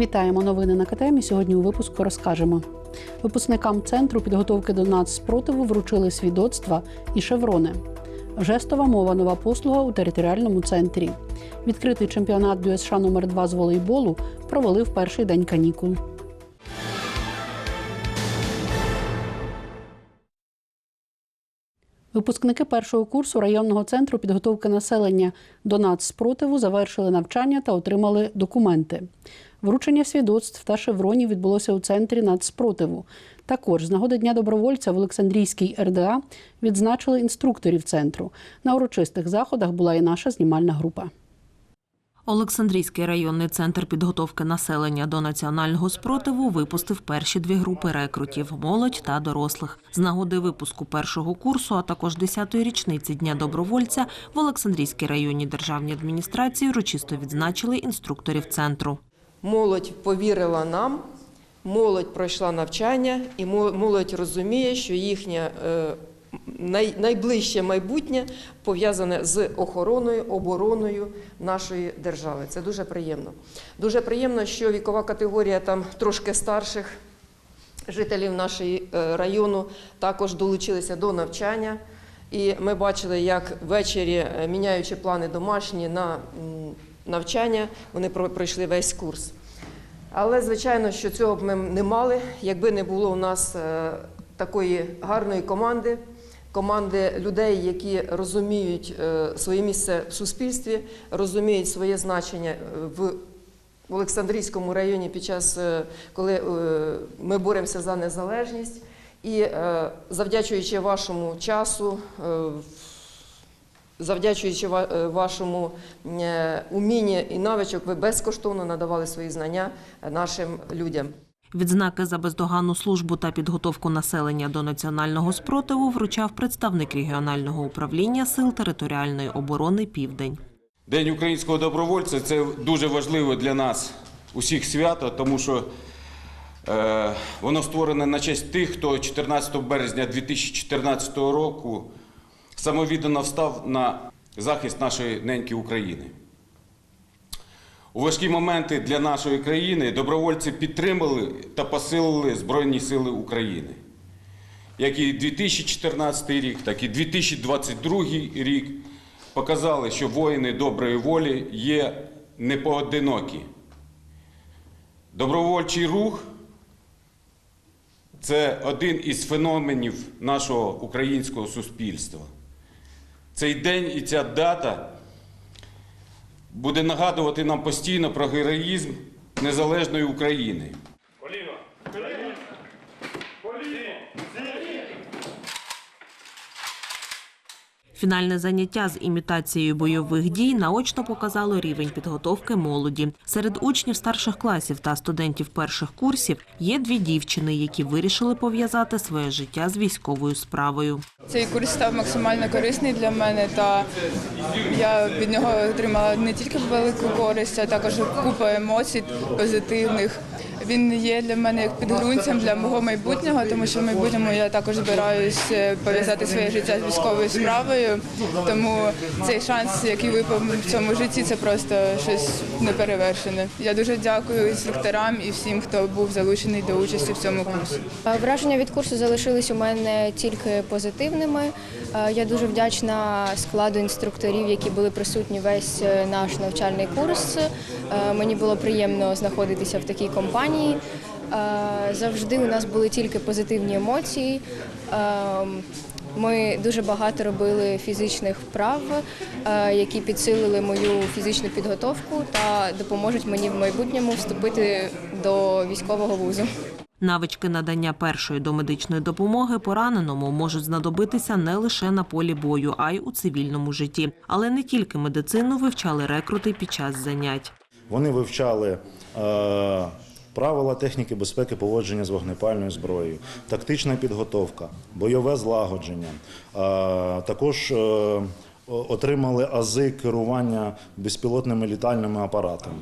Вітаємо новини на КТМ. Сьогодні у випуску розкажемо. Випускникам центру підготовки до нацпротиву вручили свідоцтва і шеврони. Жестова мова нова послуга у територіальному центрі. Відкритий чемпіонат ДЮСШ номер 2 з волейболу провели в перший день канікул. Випускники першого курсу районного центру підготовки населення до нацспротиву завершили навчання та отримали документи. Вручення свідоцтв та шевронів відбулося у центрі нацспротиву. Також з нагоди Дня добровольця в Олександрійській РДА відзначили інструкторів центру. На урочистих заходах була і наша знімальна група. Олександрійський районний центр підготовки населення до національного спротиву випустив перші дві групи рекрутів молодь та дорослих. З нагоди випуску першого курсу, а також 10-ї річниці Дня добровольця в Олександрійській районній державній адміністрації урочисто відзначили інструкторів центру. Молодь повірила нам, молодь пройшла навчання, і мо- молодь розуміє, що їхнє е, найближче майбутнє пов'язане з охороною, обороною нашої держави. Це дуже приємно. Дуже приємно, що вікова категорія там трошки старших жителів нашої е, району також долучилися до навчання. І ми бачили, як ввечері, е, міняючи плани домашні на навчання, вони про- пройшли весь курс. Але, звичайно, що цього б ми не мали, якби не було у нас е, такої гарної команди, команди людей, які розуміють е, своє місце в суспільстві, розуміють своє значення е, в в Олександрійському районі під час, е, коли ми боремося за незалежність. І завдячуючи вашому часу, завдячуючи вашому умінні і навичок, ви безкоштовно надавали свої знання нашим людям. Відзнаки за бездоганну службу та підготовку населення до національного спротиву вручав представник регіонального управління сил територіальної оборони Південь. День українського добровольця це дуже важливо для нас усіх свято, тому що е, воно створене на честь тих, хто 14 березня 2014 року самовіддано встав на захист нашої неньки України. У важкі моменти для нашої країни добровольці підтримали та посилили Збройні Сили України. Як і 2014 рік, так і 2022 рік показали, що воїни доброї волі є непоодинокі. Добровольчий рух це один із феноменів нашого українського суспільства. Цей день і ця дата буде нагадувати нам постійно про героїзм незалежної України. Фінальне заняття з імітацією бойових дій наочно показало рівень підготовки молоді. Серед учнів старших класів та студентів перших курсів є дві дівчини, які вирішили пов'язати своє життя з військовою справою. Цей курс став максимально корисний для мене, та я від нього отримала не тільки велику користь, а також купу емоцій позитивних. Він є для мене як підґрунтям для мого майбутнього, тому що в майбутньому я також збираюсь е, пов'язати своє життя з військовою справою. Тому цей шанс, який випав в цьому житті, це просто щось неперевершене. Я дуже дякую інструкторам і всім, хто був залучений до участі в цьому курсі. Е, Враження від курсу залишились у мене тільки позитивними. Е, Я дуже вдячна складу інструкторів, які були присутні весь наш навчальний курс. Мені було приємно знаходитися в такій компанії. Е, Завжди у нас були тільки позитивні емоції. Е, Ми дуже багато робили фізичних вправ, е, які підсилили мою фізичну підготовку та допоможуть мені в майбутньому вступити до військового вузу. Навички надання першої домедичної допомоги пораненому можуть знадобитися не лише на полі бою, а й у цивільному житті. Але не тільки медицину вивчали рекрути під час занять. Вони вивчали е, правила техніки безпеки поводження з вогнепальною зброєю, тактична підготовка, бойове злагодження. Також е, отримали ази керування безпілотними літальними апаратами.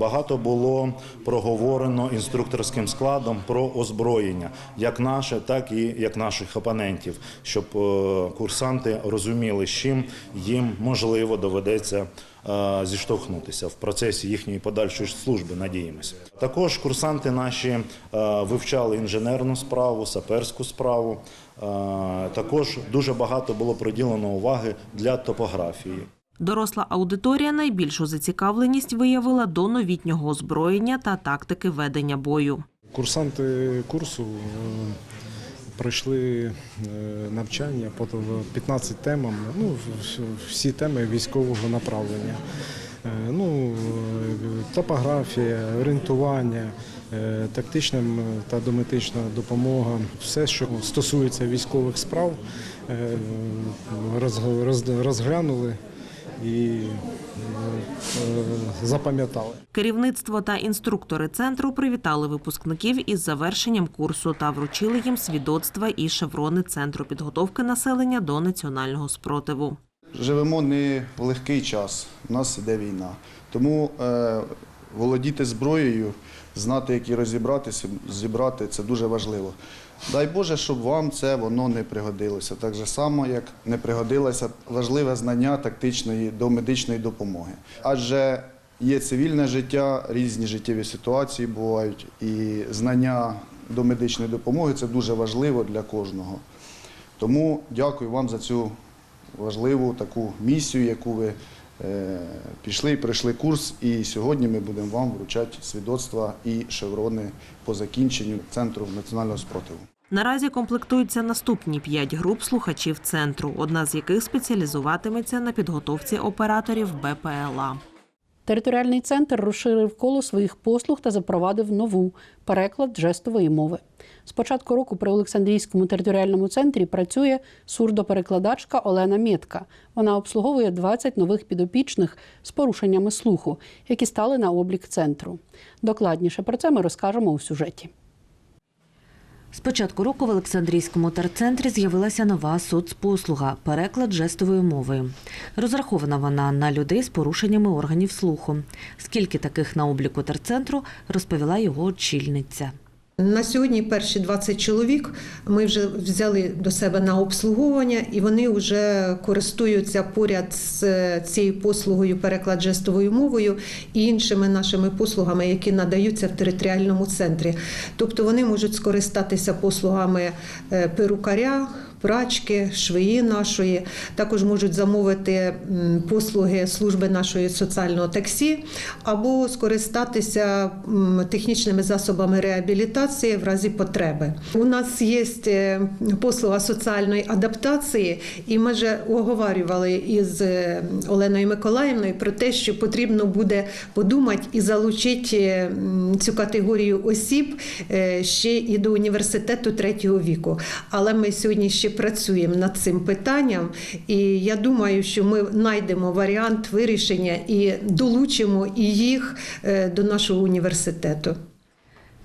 Багато було проговорено інструкторським складом про озброєння, як наше, так і як наших опонентів, щоб е, курсанти розуміли, з чим їм можливо доведеться зіштовхнутися в процесі їхньої подальшої служби, надіємося. Також курсанти наші е, вивчали інженерну справу, саперську справу. Е, Також дуже багато було приділено уваги для топографії. Доросла аудиторія найбільшу зацікавленість виявила до новітнього озброєння та тактики ведення бою. Курсанти курсу е, пройшли е, навчання по 15 темам, ну, всі теми військового направлення. Е, Ну, е, топографія, орієнтування, тактична та домедична допомога, все, що стосується військових справ, роз- роз- розглянули і е, е, запам'ятали. Керівництво та інструктори центру привітали випускників із завершенням курсу та вручили їм свідоцтва і шеврони центру підготовки населення до національного спротиву. Живемо не в легкий час, у нас іде війна. Тому е, володіти зброєю, знати, як її розібратися, зібрати це дуже важливо. Дай Боже, щоб вам це воно не пригодилося. Так же само, як не пригодилося важливе знання тактичної до медичної допомоги. Адже є цивільне життя, різні життєві ситуації бувають, і знання до медичної допомоги це дуже важливо для кожного. Тому дякую вам за цю важливу таку місію, яку ви пішли і пройшли курс. І сьогодні ми будемо вам вручати свідоцтва і шеврони по закінченню центру національного спротиву. Наразі комплектуються наступні п'ять груп слухачів центру, одна з яких спеціалізуватиметься на підготовці операторів БПЛА. Територіальний центр розширив коло своїх послуг та запровадив нову переклад жестової мови. З початку року при Олександрійському територіальному центрі працює сурдоперекладачка Олена Мєтка. Вона обслуговує 20 нових підопічних з порушеннями слуху, які стали на облік центру. Докладніше про це ми розкажемо у сюжеті. З початку року в Олександрійському терцентрі з'явилася нова соцпослуга переклад жестовою мовою. Розрахована вона на людей з порушеннями органів слуху. Скільки таких на обліку терцентру, розповіла його очільниця. На сьогодні перші 20 чоловік ми вже взяли до себе на обслуговування, і вони вже користуються поряд з е, цією послугою переклад жестовою мовою і іншими нашими послугами, які надаються в територіальному центрі. Тобто вони можуть скористатися послугами е, перукаря. Прачки, швеї нашої також можуть замовити послуги служби нашої соціального таксі або скористатися технічними засобами реабілітації в разі потреби. У нас є е, послуга соціальної адаптації, і ми вже оговарювали із е, Оленою Миколаївною про те, що потрібно буде подумати і залучити е, цю категорію осіб ще і до університету третього віку. Але ми сьогодні ще працюємо над цим питанням, і я думаю, що ми знайдемо варіант вирішення і долучимо і їх е, до нашого університету.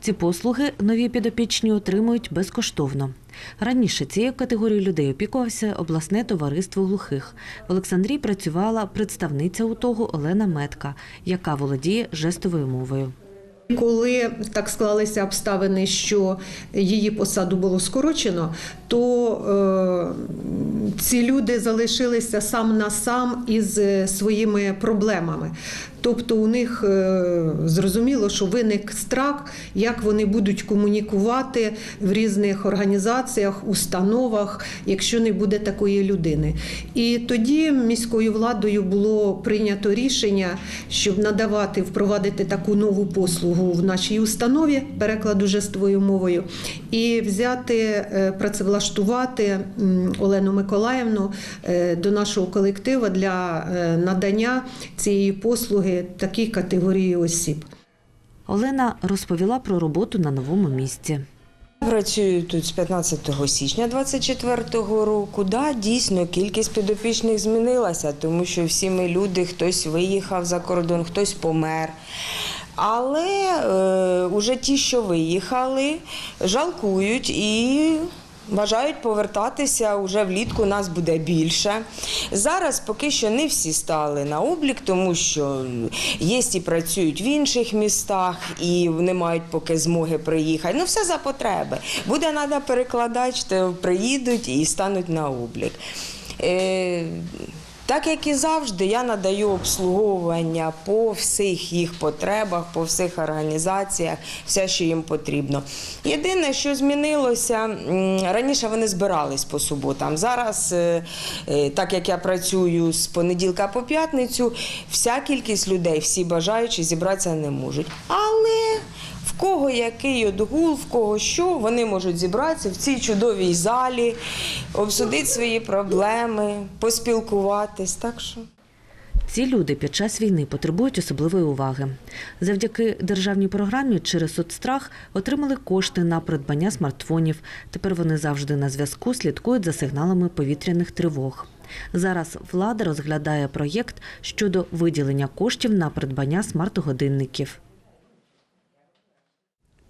Ці послуги нові підопічні отримують безкоштовно. Раніше цією категорією людей опікувався обласне товариство глухих. В Олександрії працювала представниця у того Олена Метка, яка володіє жестовою мовою. Коли так склалися обставини, що її посаду було скорочено, то е, ці люди залишилися сам на сам із е, своїми проблемами. Тобто у них е, зрозуміло, що виник страх, як вони будуть комунікувати в різних організаціях, установах, якщо не буде такої людини. І тоді міською владою було прийнято рішення, щоб надавати, впровадити таку нову послугу в нашій установі перекладу жестовою мовою, і взяти, е, працевлаштувати Олену Миколаївну е, до нашого колективу для е, надання цієї послуги такій категорії осіб. Олена розповіла про роботу на новому місці. Працюю тут з 15 січня 24-го року. Да, дійсно, кількість підопічних змінилася, тому що всі ми люди, хтось виїхав за кордон, хтось помер. Але е, уже ті, що виїхали, жалкують і бажають повертатися. Уже влітку нас буде більше. Зараз поки що не всі стали на облік, тому що є і працюють в інших містах, і не мають поки змоги приїхати. Ну, все за потреби. Буде треба перекладач, то приїдуть і стануть на облік. Е, Так як і завжди, я надаю обслуговування по всіх їх потребах, по всіх організаціях, все, що їм потрібно. Єдине, що змінилося, раніше вони збирались по суботам. Зараз, е, е, так як я працюю з понеділка по п'ятницю, вся кількість людей, всі бажаючі зібратися не можуть. Але кого який отгул, в кого що, вони можуть зібратися в цій чудовій залі, обсудити свої проблеми, поспілкуватись. Так що. Ці люди під час війни потребують особливої уваги. Завдяки державній програмі через соцстрах отримали кошти на придбання смартфонів. Тепер вони завжди на зв'язку слідкують за сигналами повітряних тривог. Зараз влада розглядає проєкт щодо виділення коштів на придбання смарт-годинників.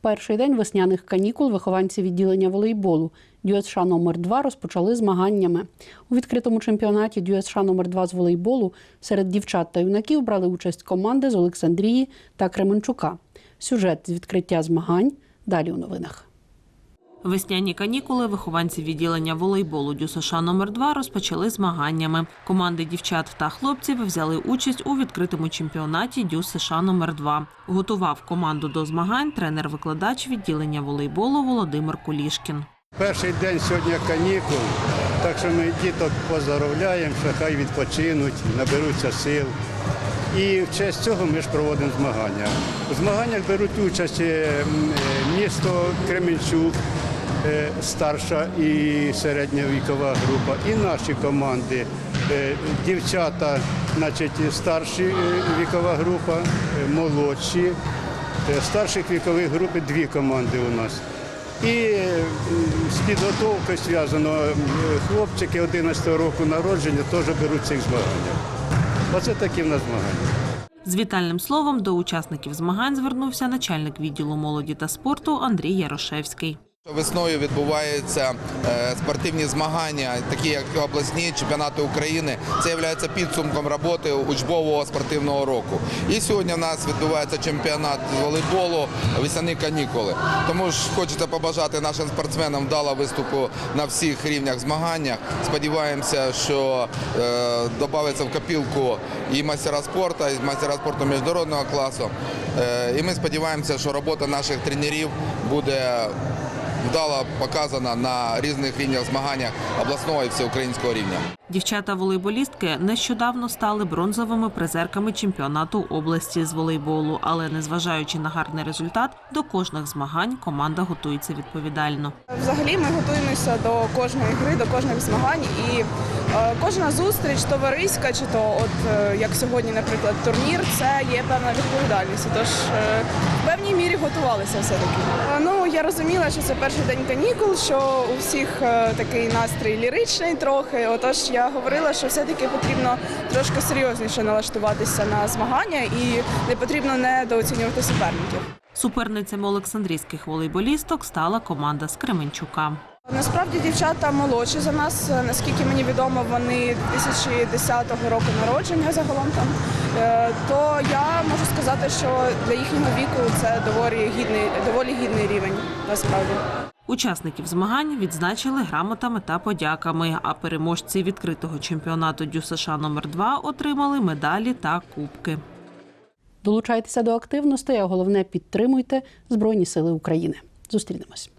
Перший день весняних канікул вихованці відділення волейболу ДЮСШ номер 2 розпочали змаганнями. У відкритому чемпіонаті ДЮСШ номер 2 з волейболу серед дівчат та юнаків брали участь команди з Олександрії та Кременчука. Сюжет з відкриття змагань далі у новинах. Весняні канікули вихованці відділення волейболу ДЮСШ номер 2 розпочали змаганнями. Команди дівчат та хлопців взяли участь у відкритому чемпіонаті ДЮС США номер 2 Готував команду до змагань тренер-викладач відділення волейболу Володимир Кулішкін. Перший день сьогодні канікул, так що ми діток поздоровляємо, що хай відпочинуть, наберуться сил. І в честь цього ми ж проводимо змагання. У змаганнях беруть участь е, м, е, місто Кременчук, старша і середня вікова група, і наші команди. Е, Дівчата, значить, старші е, вікова група, е, молодші. Е, Старших вікових груп дві команди у нас. І е, з підготовкою зв'язано е, хлопчики 11 року народження теж беруть цих змаганнях. Оце такі в нас змагання. З вітальним словом до учасників змагань звернувся начальник відділу молоді та спорту Андрій Ярошевський. Весною відбуваються е, спортивні змагання, такі як обласні чемпіонати України. Це є підсумком роботи учбового спортивного року. І сьогодні в нас відбувається чемпіонат з волейболу весняні канікули. Тому ж хочеться побажати нашим спортсменам вдало виступу на всіх рівнях змагання. Сподіваємося, що е, додається в копілку і майстера спорту, і майстера спорту міжнародного класу. Е, і ми сподіваємося, що робота наших тренерів буде вдало показана на різних рівнях змагання обласного і всеукраїнського рівня. Дівчата-волейболістки нещодавно стали бронзовими призерками чемпіонату області з волейболу, але незважаючи на гарний результат, до кожних змагань команда готується відповідально. Взагалі ми готуємося до кожної гри, до кожних змагань, і кожна зустріч товариська, чи то от е, як сьогодні, наприклад, турнір, це є певна відповідальність. Тож е, в певній мірі готувалися все таки. Ну я розуміла, що це перший день канікул, що у всіх е, такий настрій ліричний трохи. Отож, я говорила, що все-таки потрібно трошки серйозніше налаштуватися на змагання і не потрібно недооцінювати суперників. Суперницями олександрійських волейболісток стала команда з Кременчука. Насправді дівчата молодші за нас. Наскільки мені відомо, вони 2010 року народження загалом там. Е, То я можу сказати, що для їхнього віку це доволі гідний, доволі гідний рівень насправді. Учасників змагань відзначили грамотами та подяками. А переможці відкритого чемпіонату ДЮСШ номер 2 отримали медалі та кубки. Долучайтеся до активностей, а головне підтримуйте Збройні Сили України. Зустрінемось.